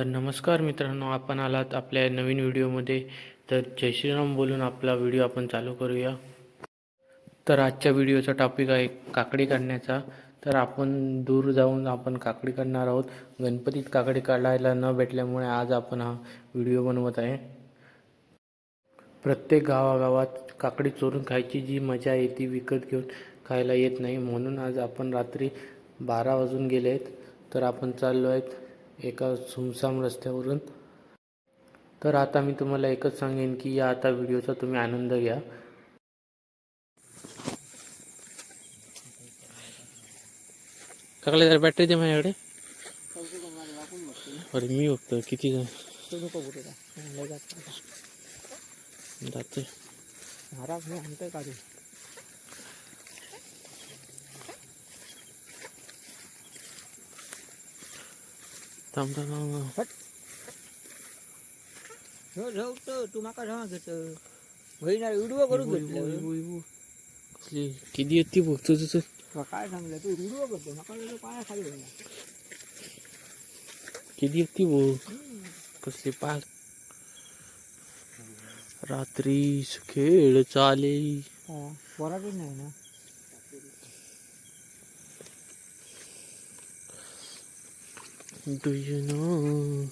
तर नमस्कार मित्रांनो आपण आलात आपल्या नवीन व्हिडिओमध्ये. तर जय श्रीराम बोलून आपला व्हिडिओ आपण चालू करूया. तर आजच्या व्हिडिओचा टॉपिक आहे काकडी काढण्याचा. तर आपण दूर जाऊन आपण काकडी काढणार आहोत. गणपतीत काकडी काढायला न भेटल्यामुळे आज आपण हा व्हिडिओ बनवत आहे. प्रत्येक गावागावात काकडी चोरून खायची जी मजा आहे ती विकत घेऊन खायला येत नाही. म्हणून आज आपण रात्री बारा वाजून गेले आहेत तर आपण चाललो आहेत एका सुमसाम रस्त्यावरून. तर आता मी तुम्हाला एकच सांगेन की या आता व्हिडिओचा तुम्ही आनंद घ्या. काकले जरा बॅटरी दे माझ्याकडे. अरे मी बघतो किती जण? जाते महाराज मी आणतोय काढू थांब तू माका जेव्हा घेत बहिणा व्हिडिओ करून इबू, घेतलं. कसली किती येते बघ तुझं तुझं काय सांगलं तू व्हिडिओ करतो माका पाया खाली किती येते बघ कसली पाच रात्री खेळ चाले वरातच नाही ना Do you know?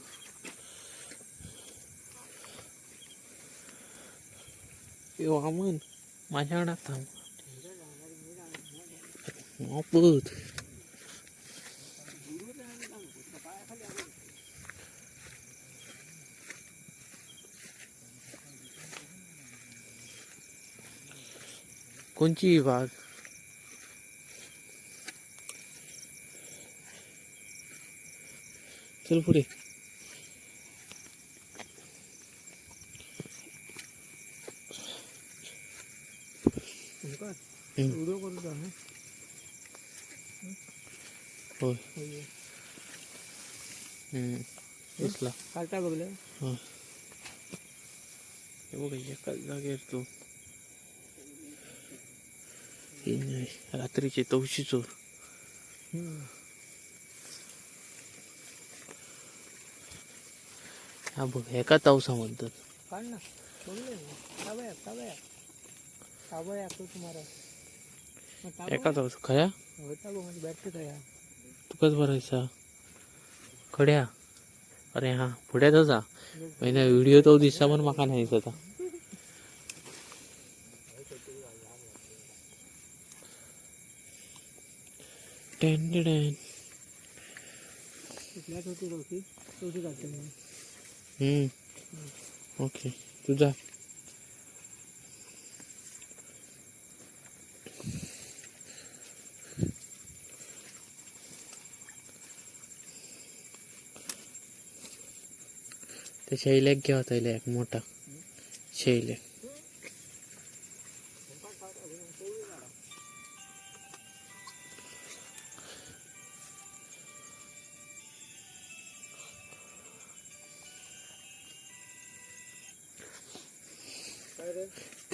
यो अमन माझ्याकडे थांब वापत कोणची बाग चल पुढे. होय. दिसला. कालचा बघलं? हा. हे बघ एकाच जागेवर तू रात्रीचे तवशी चोर हा बघ एका तवसा म्हणतात. काढ ना. तो तुम्हाला. एका तवसा. खया होता म्हणजे बॅटरी काय तू कस भरायचा. खड्या. अरे हा पुढे जा महिना व्हिडिओ तो दिसता पण माका नाही आता. Ten ten. कुठल्याच होती रोटी रोटी काढते मी. हम्म. ओके तुझा. ते शैल्याक घ्या होता एक मोठा. शैलेक.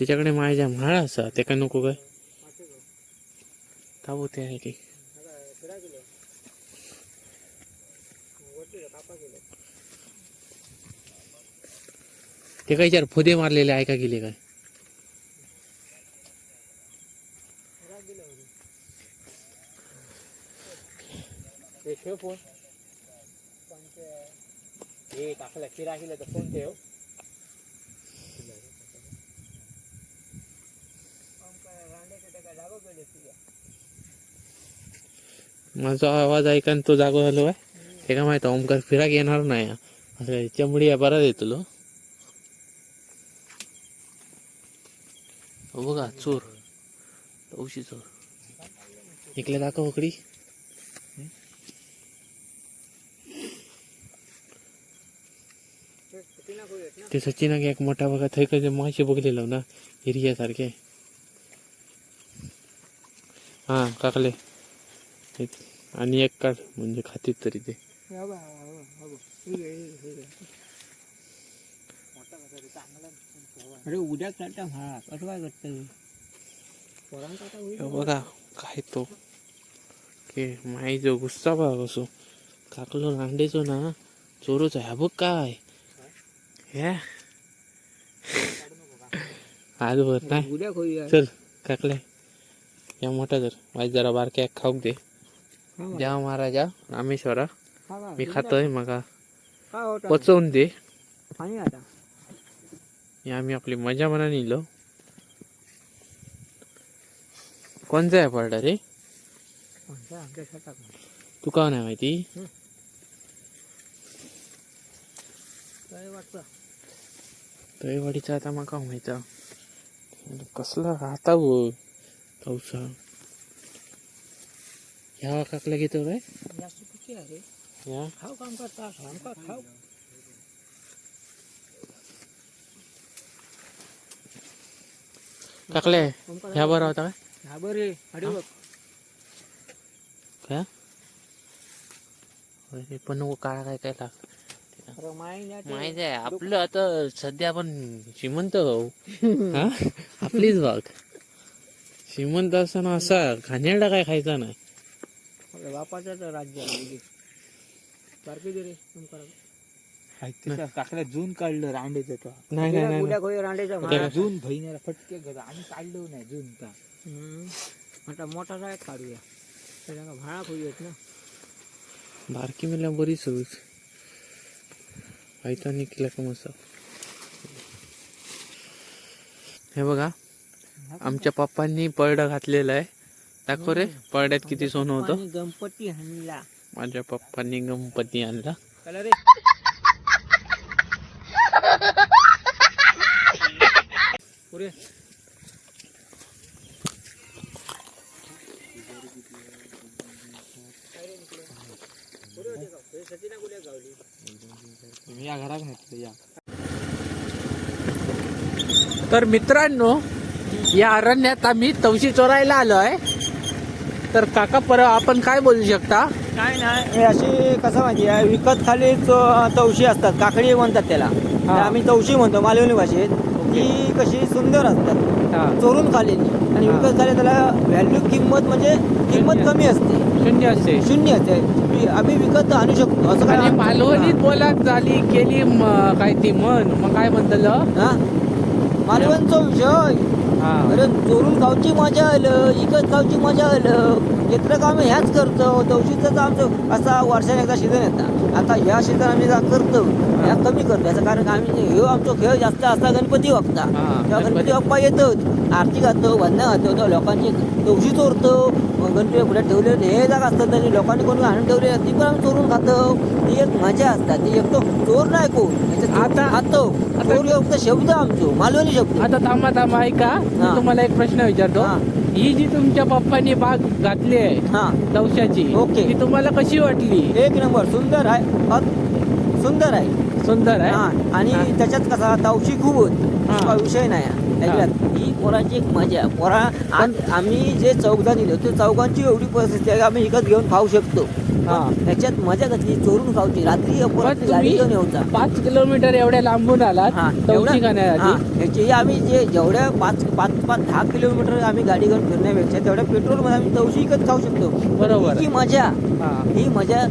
तिच्याकडे माझ्या म्हाळ असा ते काय नको काय? मासे ताबो ते. आहे की ते काय चार फुदे मारलेले ऐका गेले काय? ठेव फोन. ए ते किरा केलं तर फोन ठेव. माझा आवाज ऐकान तो जागो झालो आहे. ते काय माहिती ओमकार फिराक येणार नाही. असं चमडी या बरा देतलो लो बघा चोर. औशी चोर. इकडे दाखव उकडी. ते सचिनाक एक मोठा बघा थंय कधी मासे बघलेलो ना हिरग्यासारखे. हा काकले. एक- आणि एक काढ म्हणजे खातीत तरी ते. अरे उद्या चालता हा कसं काय करतं? बघा काय तो. के माई जो गुस्सा बघा कसो काकलो नांडेचो ना चोरूच आहे. हा बघ काय. हे? आज भर नाही चल काकले. या मोठा जर. माझी जरा बारक्या खाऊक दे. जा महाराजा रामेश्वरा मी खातोय मग. पचवून दे. हे आम्ही आपली मजा म्हणा निलो. कोणचा आहे पडला रे तू का नाही माहिती? तळेवाडीचा आता मग का माहिती कसला राहता हो पावसा. ह्या काकला घेतो काय? या खाऊ काम करता. काम का? खाऊ. काकले ह्या बरा होता काय? हा बरे बघ. काय? पण काळा काय काय ते. माहीत आहे आपलं आता सध्या आपण श्रीमंत भाऊ हा? आपलीच बाग. श्रीमंत असताना असा घाणेरडा काय खायचा नाही आपल्या बापाचं तर राज्य आहे म्हणजे. बारकी दे रे करा. काकड्या जून काढलं रांडेचं तो नाही उद्या रांडेचा मारा. जून बहिणीला फटके घर आम्ही काढलो नाही जून का हम्म. आता मोठा काय काढूया. त्याच्या भाडा खोयत ना. बारकी मला बरी सोयीच खायचा निघला का मसा हे बघा. आमच्या पप्पांनी पळडा घातलेला आहे. दाखव रे पळड्यात किती सोनं होतं? गणपती हाणला माझ्या पप्पांनी गणपती आणला. या घरात या तर मित्रांनो या अरण्यात आम्ही तवशी चोरायला आलोय. तर काका पर आपण काय बोलू शकता? काय नाही हे अशी कसं माहिती आहे विकत खाली तो- तवशी असतात काकडी म्हणतात त्याला. आम्ही तवशी म्हणतो मालवणी भाषेत. ती कशी सुंदर असतात. चोरून खालेली आणि. विकत खाली त्याला व्हॅल्यू किंमत म्हणजे किंमत. कमी असते. शून्य असते. शून्य असते. आम्ही विकत आणू शकतो असं काय मालवणीत बोलात झाली केली काय ती म्हण. मग काय म्हणतलं? मालवणचा विषय. अरे चोरून खाऊची मजा आलं इकत खाऊची मजा आलं. चित्र काम ह्याच करतो तवशीचं आमचं असा वर्षाने एकदा सीझन येतात आता ह्या सीझन आम्ही जा करतो. ह्या कमी करतो. याचं कारण आम्ही ह्यो आमचा खेळ जास्त असता गणपती बाप्पा हा, तेव्हा गणपती. बाप्पा येतो. आरती घालतो वंदना घालतो तेव्हा लोकांची तवशी चोरतो. गणपती पुढे ठेवले हे जागा असतात. तरी लोकांनी कोणी आणून ठेवले ती पण आम्ही चोरून खातो. ती एक मजा असतात ती एक तो चोर नाही कोण. आता- खातो. चोर शब्द आमचो. मालवणी शब्द. आता थांबा थांबा ऐका. हा. तुम्हाला एक प्रश्न विचारतो. हा. जी तुमच्या पप्पांनी बाग घातली आहे हा तवशाची ओके. ती तुम्हाला कशी वाटली एक नंबर सुंदर आहे अत सुंदर आहे सुंदर आहे हा आणि हा. त्याच्यात कसा तावशी खूप होत हा. हा विषय नाही. ऐकलात? ही पोराची एक मजा. पोरा आम्ही जे चौघा दिलो ते चौघांची एवढी परिस्थिती आहे की आम्ही विकत घेऊन खाऊ शकतो हा. त्याच्यात मजा कसली चोरून खाऊची रात्री गाडी घेऊन येऊचा पाच किलोमीटर एवढ्या लांबून खाण्यासाठी ह्याची आम्ही जे जेवढ्या पाच पाच पाच दहा किलोमीटर आम्ही गाडी घेऊन फिरण्यापेक्षा तेवढ्या पेट्रोलमध्ये आम्ही तवशी विकत खाऊ शकतो बरोबर. ही मजा हा. मजा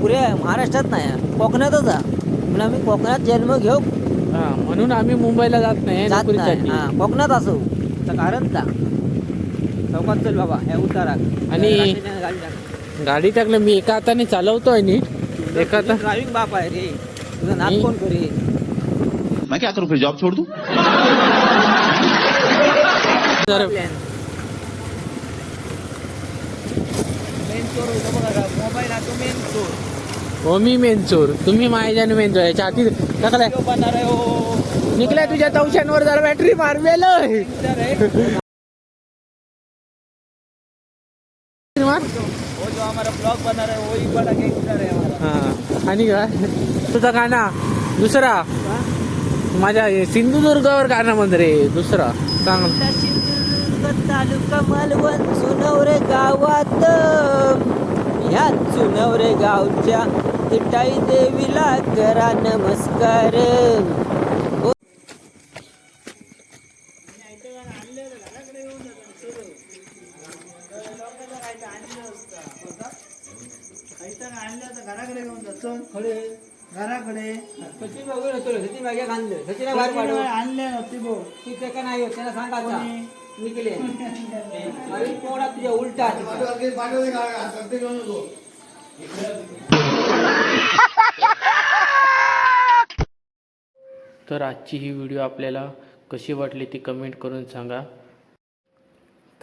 पुऱ्या महाराष्ट्रात नाही. कोकणातच आहे पण आम्ही कोकणात जन्म घेऊ हा, म्हणून आम्ही मुंबईला जात नाही जात नाही. नोकरीसाठी. हा, कोकणात असो. तर कारण का? चौकात चल बाबा ह्या उतारा. आणि- गाडी टाकलं मी एका हाताने चालवतोय नीट. एका हाता ड्रायव्हिंग बाप आहे रे. तुझं नाक मी- कोण करे मैं क्या करूं फिर जॉब छोड़ दूं? तर मेन चोर होतो बघा मोबाईल हा तो मेन चोर हो मी मेनचोर तुम्ही माझ्याने मेनचोर याच्या हाती निकलाय निकलाय तुझ्या तवशांवर जरा बॅटरी मारवेल हा. आणि का तुझा गाणा. दुसरा. माझ्या सिंधुदुर्गावर गाणं म्हण रे. दुसरा. सांग. सिंधुदुर्ग तालुका मालवण सुनवरे गावात. ह्या चुनवरे गावच्या तिटाई देवीला करा नमस्कार. घराकडे सचिन वगैरे होतो सचिन मागे आणलं. सचिन आणले ती ते का नाही त्यांना सांग निघले. अरे पोडा तुझ्या उलटा तर आजची ही व्हिडिओ आपल्याला कशी वाटली ती कमेंट करून सांगा.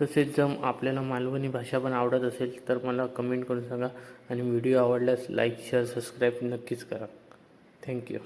तसेच जर आपल्याला मालवणी भाषा पण आवडत असेल तर मला कमेंट करून सांगा. आणि व्हिडिओ आवडल्यास लाईक शेअर सबस्क्राईब नक्कीच करा. थँक्यू.